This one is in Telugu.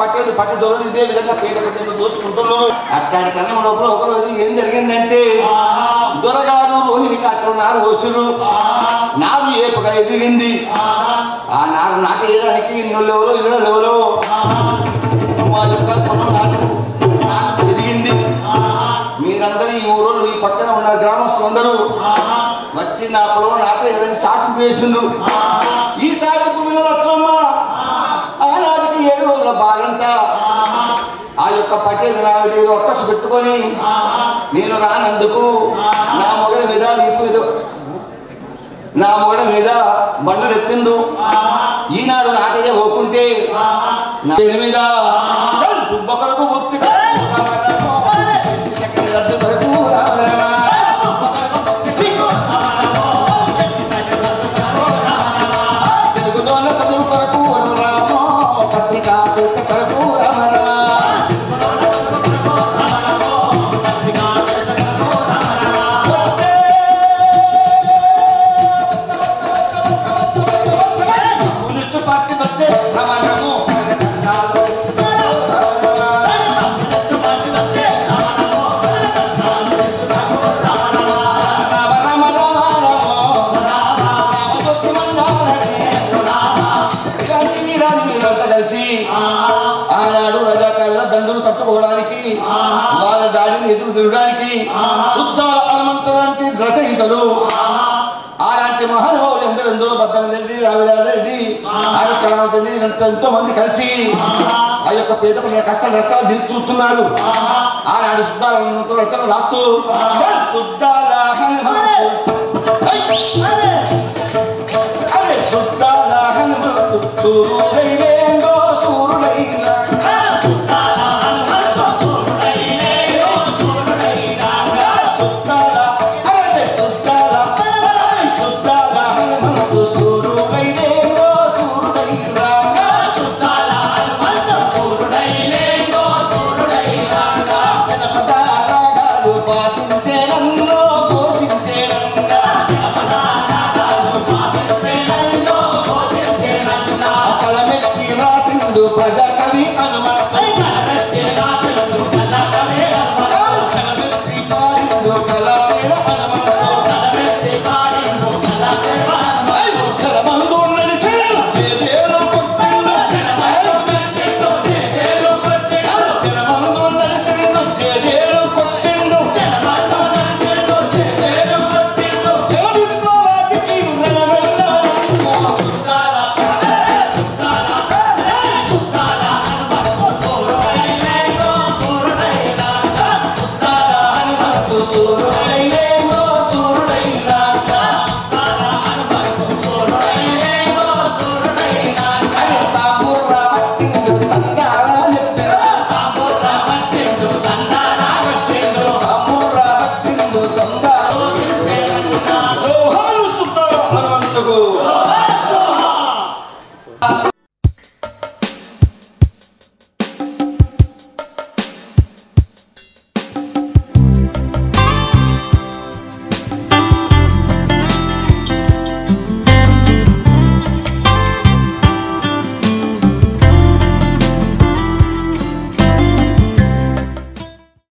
విధంగా పేద ప్రజలు దోసుకుంటున్నారు అట్లాంటి తనం లోపల ఒక రోజు ఏం జరిగిందంటే దొరగారు రోహిణి కాట్లు నారు పోసురు నారు ఏపుగా ఎదిగింది. ఆ నారు నాటేయడానికి ఇన్నోళ్ళు ఎవరో ఇన్నోళ్ళు ఎవరో నాటు నాటు ఎదిగింది. మీరందరూ ఈ ఊరోళ్ళు ఈ పక్కన ఉన్న గ్రామస్తులందరూ వచ్చి నా పొలం నాటేయాలని సాకు వేసిండు ఈ సాకుకు వినొచ్చమ్మా. ఆనాటికి ఏడు బాలంతా ఆ యొక్క పటేలు నా ఒక్కసు పెట్టుకొని నేను రానందుకు నా మొగడి మీద వీపు మీద నా మొగడి మీద బండలు ఎత్తిండు ఈనాడు నాటయ్య పోకుంటే నా మీద కలిసి ఆనాడు రజాకారుల దండులు తట్టుకోవడానికి వాళ్ళ దాడిని ఎదురు తిరగడానికి శుద్ధాల హనుమంతులాంటి రచయితలు అలాంటి మహానుభావులు ఎందరో ఎందరో బద్దలు రెడ్డి ఆయొక్క ఆయుష్ కళావతి ఎంతో మంది కలిసి ఆ యొక్క పేద కష్టాలు నష్టాలు తీర్చి చూస్తున్నారు. ఆనాడు శుద్ధాల హనుమంతులు రచన రాస్తూ శుద్ధాల అరే శుద్ధాల హనుమంతు Hello. قابي 아, 저거.